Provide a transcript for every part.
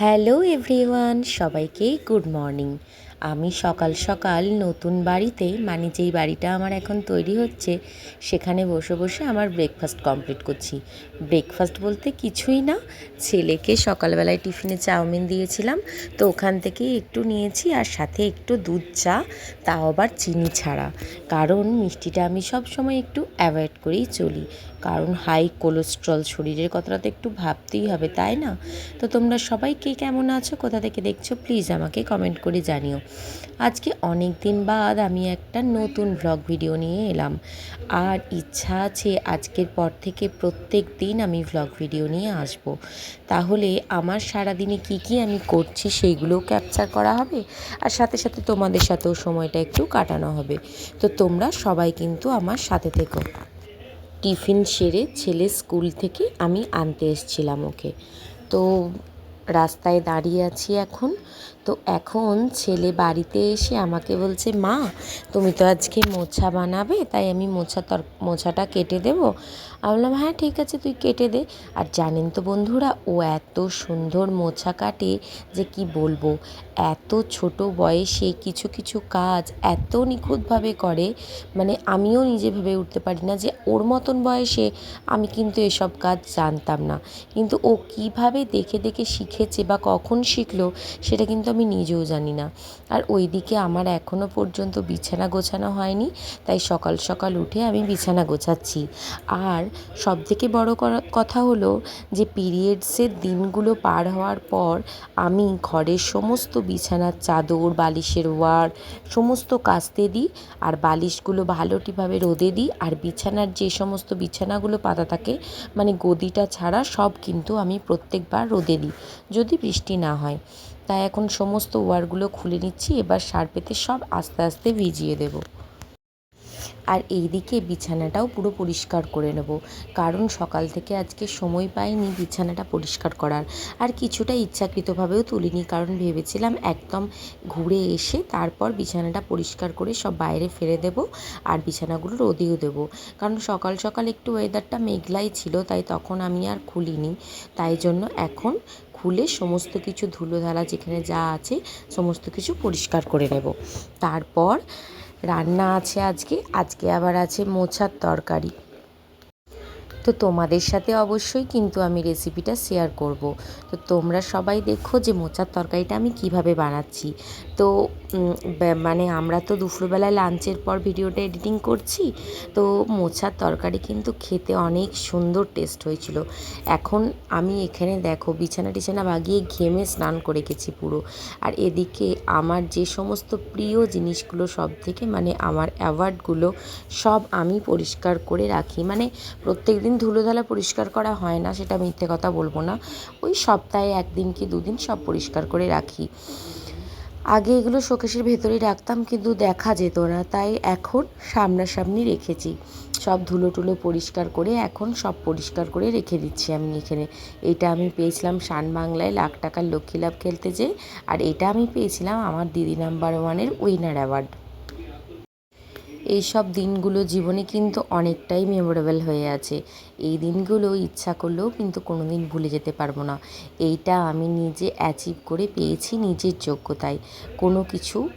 Hello everyone সবাইকে good morning. আমি সকাল সকাল নতুন বাড়িতে মানে যেই বাড়িটা আমার এখন তৈরি হচ্ছে, সেখানে বসে বসে আমার ব্রেকফাস্ট কমপ্লিট করছি। ব্রেকফাস্ট বলতে কিছুই না, ছেলেকে সকালবেলায় টিফিনে চাউমিন দিয়েছিলাম, তো ওখান থেকে একটু নিয়েছি আর সাথে একটু দুধ চা, তাও আবার চিনি ছাড়া। কারণ মিষ্টিটা আমি সব সময় একটু অ্যাভয়েড করেই চলি। কারণ হাই কোলেস্ট্রল শরীরের কথাটা তো একটু ভাবতেই হবে, তাই না? তো তোমরা সবাই কে কেমন আছো, কোথা থেকে দেখছ প্লিজ আমাকে কমেন্ট করে জানিও। আজকে অনেক দিন বাদ আমি একটা নতুন ভ্লগ ভিডিও নিয়ে এলাম। আর ইচ্ছা আছে আজকের পর থেকে প্রত্যেক দিন আমি ভ্লগ ভিডিও নিয়ে আসব। তাহলে আমার সারাদিনে কি কি আমি করছি সেইগুলোও ক্যাপচার করা হবে? আর সাথে সাথে তোমাদের সাথেও সময়টা একটু কাটানো হবে। তো তোমরা সবাই কিন্তু আমার সাথে থেকো। টিফিন সেরে ছেলে স্কুল থেকে আমি আনতে এসছিলাম ওকে। তো রাস্তায় দাঁড়িয়ে আছি এখন। তো এখন ছেলে বাড়িতে এসে আমাকে বলছে, মা, তুমি তো আজকে মোছা বানাবে, তাই আমি মোছা তর, মোছাটা কেটে দেবো। আমি বললাম হ্যাঁ ঠিক আছে, তুই কেটে দে। আর জানেন তো বন্ধুরা, ও এত সুন্দর মোছা কাটে যে কি বলব, এত ছোট বয়সে কিছু কিছু কাজ এত নিখুঁতভাবে করে মানে আমিও নিজে ভেবে উঠতে পারি না যে ওর মতন বয়সে আমি কিন্তু এসব কাজ জানতাম না। কিন্তু ও কীভাবে দেখে দেখে শিখেছে বা কখন শিখলো, সেটা কিন্তু আমি নিজেও জানি না। আর ওইদিকে আমার এখনও পর্যন্ত বিছানা গোছানো হয়নি, তাই সকাল সকাল উঠে আমি বিছানা গোছাচ্ছি। আর সবথেকে বড় কথা হলো যে পিরিয়ডসের দিনগুলো পার হওয়ার পর আমি ঘরের সমস্ত বিছানার চাদর, বালিশের ওয়ার, সমস্ত কাচতে দিই আর বালিশগুলো ভালোটিভাবে রোদে দিই আর বিছানার যে সমস্ত বিছানাগুলো পাতা থাকে মানে গদিটা ছাড়া সব কিন্তু আমি প্রত্যেকবার রোদে দিই যদি বৃষ্টি না হয়। তাই এখন সমস্ত ওয়ারগুলো খুলে নিচ্ছি, এবার সার্পেতে সব আস্তে আস্তে ভিজিয়ে দেবো। আর এই দিকে বিছানাটাও পুরো পরিষ্কার করে নেব। কারণ সকাল থেকে আজকে সময় পাইনি বিছানাটা পরিষ্কার করার। আর কিছুটা ইচ্ছাকৃতভাবেও তুলিনি কারণ ভেবেছিলাম একদম ঘুরে এসে তারপর বিছানাটা পরিষ্কার করে সব বাইরে ফেলে দেব আর বিছানাগুলো রোদেও দেবো। কারণ সকাল সকাল একটু ওয়েদারটা মেঘলাই ছিল তাই তখন আমি আর খুলিনি। তাই জন্য এখন খুলে সমস্ত কিছু ধুলোধারা যেখানে যা আছে সমস্ত কিছু পরিষ্কার করে নেব। তারপর রান্না আছে আজকে আজকে আবার আছে মোছার তরকারি। তো তোমাদের সাথে অবশ্যই কিন্তু আমি রেসিপিটা শেয়ার করব। তো তোমরা সবাই দেখো যে মোচার তরকারিটা আমি কীভাবে বানাচ্ছি। তো মানে আমরা তো দুপুরবেলায় লাঞ্চের পর ভিডিওটা এডিটিং করছি। তো মোচার তরকারি কিন্তু খেতে অনেক সুন্দর টেস্ট হয়েছিল। এখন আমি এখানে দেখো বিছানা টিছানা বাগিয়ে ঘেমে স্নান করে গেছি পুরো। আর এদিকে আমার যে সমস্ত প্রিয় জিনিসগুলো সব থেকে মানে আমার অ্যাওয়ার্ডগুলো সব আমি পরিষ্কার করে রাখি। মানে প্রত্যেক দিন ধুলোধালা পরিষ্কার করা হয় না, সেটা মিথ্যে কথা বলব না। ওই সপ্তাহে একদিন কি দুদিন সব পরিষ্কার করে রাখি। আগে এগুলো শোকেশের ভেতরেই রাখতাম, কিন্তু দেখা যেত না, তাই এখন সামনাসামনি রেখেছি। সব ধুলো টুলো পরিষ্কার করে এখন সব পরিষ্কার করে রেখে দিচ্ছি আমি এখানে। এটা আমি পেয়েছিলাম শান বাংলায় লাখ টাকার লক্ষ্মী লাভ খেলতে যেয়ে, আর এটা আমি পেয়েছিলাম আমার দিদি নাম্বার ওয়ানের উইনার অ্যাওয়ার্ড। এইসব দিনগুলো জীবনে কিন্তু অনেকটাই মেমোরেবল হয়ে আছে। এই দিনগুলো ইচ্ছা করলেও কিন্তু কোনো দিন ভুলে যেতে পারব না। এইটা আমি নিজে অ্যাচিভ করে পেয়েছি নিজের যোগ্যতায়। কোনো কিছু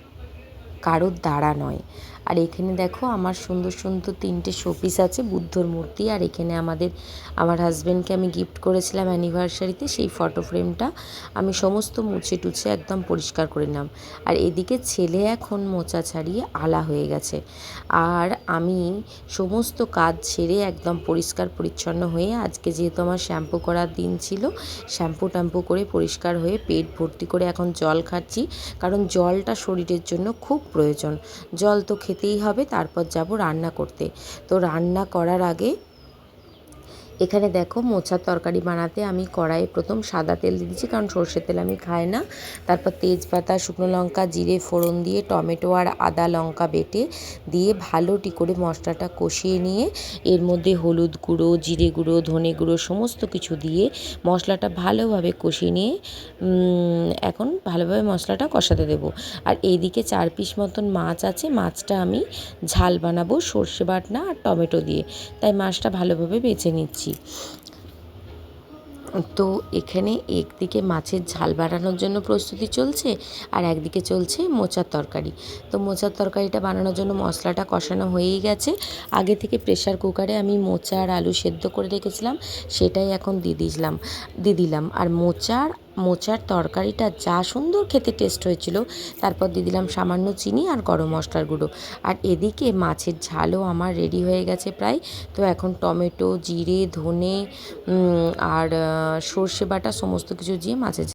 কারোর দ্বারা নয়। আর এখানে দেখো আমার সুন্দর সুন্দর তিনটে শোপিস আছে, বুদ্ধর মূর্তি আর এখানে আমাদের, আমার হাজব্যান্ডকে আমি গিফট করেছিলাম অ্যানিভার্সারিতে সেই ফটো ফ্রেমটা আমি সমস্ত মুছে টুছে একদম পরিষ্কার করে নিলাম। আর এদিকে ছেলে এখন মোচা ছাড়িয়ে আলা হয়ে গেছে। আর আমি সমস্ত কাজ ছেড়ে একদম পরিষ্কার পরিচ্ছন্ন হয়ে আজকে যেহেতু আমার শ্যাম্পু করার দিন ছিল শ্যাম্পু ট্যাম্পু করে পরিষ্কার হয়ে পেট ভর্তি করে এখন জল খাচ্ছি। কারণ জলটা শরীরের জন্য খুব প্রয়োজন। জল তো খেতেই হবে তারপর যাব রান্না করতে। তো রান্না করার আগে এখানে দেখো মোচার তরকারি বানাতে আমি কড়াইয়ে প্রথম সাদা তেল দিয়েছি, কারণ সর্ষের তেল আমি খাই না। তারপর তেজপাতা, শুকনো লঙ্কা, জিরে, ফোড়ন দিয়ে টমেটো আর আদা লঙ্কা বেটে দিয়ে ভালোটি করে মশলাটা কষিয়ে নিয়ে এর মধ্যে হলুদ গুঁড়ো, জিরে গুঁড়ো, ধনে গুঁড়ো সমস্ত কিছু দিয়ে মশলাটা ভালোভাবে কষিয়ে নিয়ে এখন ভালোভাবে মশলাটা কষাতে দেবো। আর এইদিকে চার পিস মতন মাছ আছে, মাছটা আমি ঝাল বানাবো সর্ষে বাটনা আর টমেটো দিয়ে। তাই মাছটা ভালোভাবে বেছে নিচ্ছি। তো এখানে একদিকে মাছের ঝাল বানানোর জন্য প্রস্তুতি চলছে আর একদিকে চলছে মোচার তরকারি। তো মোচার তরকারিটা বানানোর জন্য মশলাটা কষানো হয়েই গেছে। আগে থেকে প্রেশার কুকারে আমি মোচা আর আলু সেদ্ধ করে রেখেছিলাম, সেটাই এখন দিয়ে দিলাম দিয়ে দিলাম। আর মোচার মোচার তরকারিটা যা সুন্দর খেতে টেস্ট হয়েছিল। তারপর দিয়ে দিলাম সামান্য চিনি আর গরম মশলার গুঁড়ো। আর এদিকে মাছের ঝালও আমার রেডি হয়ে গেছে প্রায়। তো এখন টমেটো, জিরে, ধনে আর সর্ষে বাটা সমস্ত কিছু দিয়ে মাছের